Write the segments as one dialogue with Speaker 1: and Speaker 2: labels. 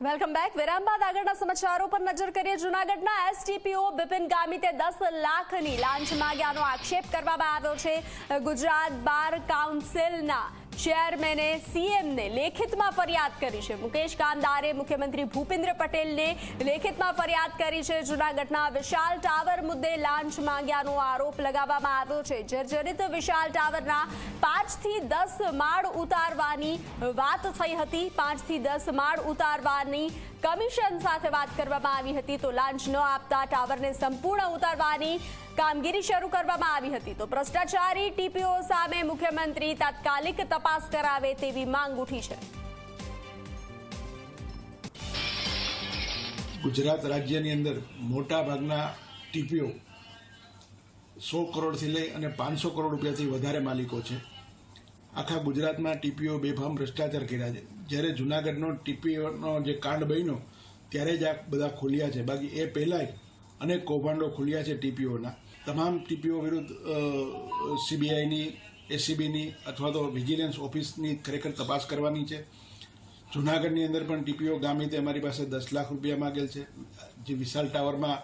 Speaker 1: Welcome back વિરામ બાદ આગળના સમાચારો પર નજર કરીએ જૂનાગઢના એસટીપીઓ બિપિન ગામિતે દસ લાખની લાંચ માગ્યાનો આક્ષેપ કરવામાં આવ્યો છે ગુજરાત બાર કાઉન્સિલના ચેરમેને સીએમને લેખિતમાં ફરિયાદ કરી છે. મુકેશ કાંદારે મુખ્યમંત્રી ભૂપેન્દ્ર પટેલને લેખિતમાં ફરિયાદ કરી છે. જૂનાગઢના વિશાલ ટાવર મુદ્દે લાંચ માંગ્યાનો આરોપ લગાવવામાં આવ્યો છે. જર્જરિત વિશાલ ટાવરના પાંચથી દસ માળ ઉતારવાની વાત થઈ હતી. પાંચથી દસ માળ ઉતારવાની કમિશન સાથે વાત કરવામાં આવી હતી તો લાંચ ન આપતા ટાવરને સંપૂર્ણ ઉતારવાની કામગીરી શરૂ કરવામાં આવી હતી તો ભ્રષ્ટાચારી ટીપીઓ સામે મુખ્યમંત્રી તાત્કાલિક તપાસ કરાવે તેવી માંગ ઉઠી છે.
Speaker 2: ગુજરાત રાજ્યની અંદર મોટા ભાગના ટીપીઓ સો કરોડથી લઈ અને પાંચસો કરોડ રૂપિયાથી વધારે માલિકો છે. આખા ગુજરાતમાં ટીપીઓ બેફામ ભ્રષ્ટાચાર કર્યા છે. જ્યારે જુનાગઢનો ટીપીઓનો જે કાંડ બન્યો, ત્યારે જ આ બધા ખોલ્યા છે. બાકી એ પહેલાંય અનેક કૌભાંડો ખુલ્યા છે ટીપીઓના. તમામ ટીપીઓ વિરુદ્ધ સીબીઆઈની એસીબીની અથવા તો વિજિલન્સ ઓફિસની ખરેખર તપાસ કરવાની છે. જુનાગઢની અંદર પણ ટીપીઓ ગામિતે અમારી પાસે દસ લાખ રૂપિયા માગેલ છે. જે વિશાલ ટાવરમાં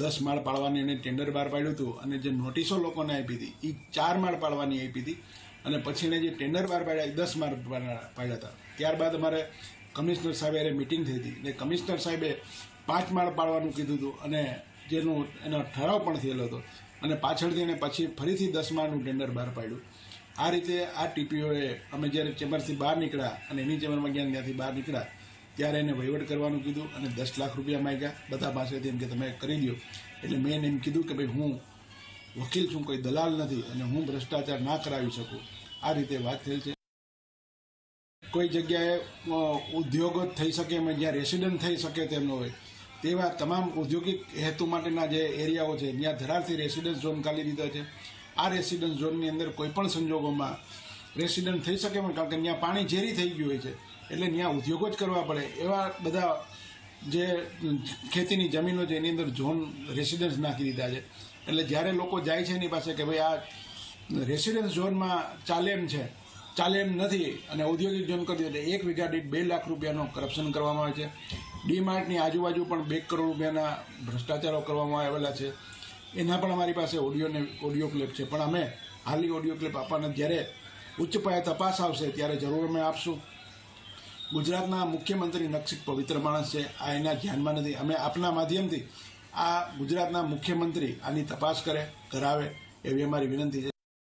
Speaker 2: દસ માળ પાડવાની એને ટેન્ડર બહાર પાડ્યું હતું અને જે નોટિસો લોકોને આપી હતી એ ચાર માળ પાડવાની આપી હતી. અને પછી એને જે ટેન્ડર બહાર પાડ્યા એ દસ માળ પાડ્યા હતા. ત્યારબાદ અમારે કમિશનર સાહેબે એને મિટિંગ થઈ હતી. અને કમિશનર સાહેબે પાંચ માળ પાડવાનું કીધું હતું અને જેનું એનો ઠરાવ પણ થયેલો હતો. અને પાછળથી એને પછી ફરીથી દસ માળનું ટેન્ડર બહાર પાડ્યું. આ રીતે આ ટીપીઓએ અમે જ્યારે ચેમ્બરથી બહાર નીકળ્યા અને એની ચેમ્બરમાં ગયા ત્યાંથી બહાર નીકળ્યા, ત્યારે એને વહીવટ કરવાનું કીધું અને દસ લાખ રૂપિયા માંગ્યા. બધા પાસેથી એમ કે તમે કરી દો એટલે મેં એને એમ કીધું કે ભાઈ હું વકીલ છું, કોઈ દલાલ નથી અને હું ભ્રષ્ટાચાર ના કરાવી શકું. આ રીતે વાત થયેલ છે. કોઈ જગ્યાએ ઉદ્યોગો થઈ શકે, એમ જ્યાં રેસિડન્ટ થઈ શકે તેમનો હોય, તેવા તમામ ઔદ્યોગિક હેતુ માટેના જે એરિયાઓ છે, ત્યાં ધરારથી રેસિડન્સ ઝોન કાઢી દીધા છે. આ રેસિડન્સ ઝોનની અંદર કોઈ પણ સંજોગોમાં રેસિડન્ટ થઈ શકે એમ, કારણ કે ત્યાં પાણી ઝેરી થઈ ગયું હોય છે, એટલે ત્યાં ઉદ્યોગો જ કરવા પડે. એવા બધા જે ખેતીની જમીનો છે, એની અંદર ઝોન રેસિડન્સ નાખી દીધા છે. એટલે જ્યારે લોકો જાય છે એની પાસે કે ભાઈ આ રેસિડન્સ ઝોનમાં ચાલે એમ છે ચાલે એમ નથી અને ઔદ્યોગિક ઝોન કરી એટલે એક વીઘા દીઠ બે લાખ રૂપિયાનું કરપ્શન કરવામાં આવે છે. ડી માર્ટની આજુબાજુ પણ બે કરોડ રૂપિયાના ભ્રષ્ટાચારો કરવામાં આવેલા છે. એના પણ અમારી પાસે ઓડિયોને ઓડિયો ક્લિપ છે. પણ અમે હાલની ઓડિયો ક્લિપ આપવાના જ્યારે ઉચ્ચ પાયે તપાસ આવશે ત્યારે જરૂર અમે આપશું. ગુજરાતના મુખ્યમંત્રી નક્ષિક પવિત્ર માણસ છે. આ એના ધ્યાનમાં નથી. અમે આપના માધ્યમથી આ ગુજરાતના મુખ્યમંત્રી આની તપાસ કરે કરાવે એવી અમારી વિનંતી છે.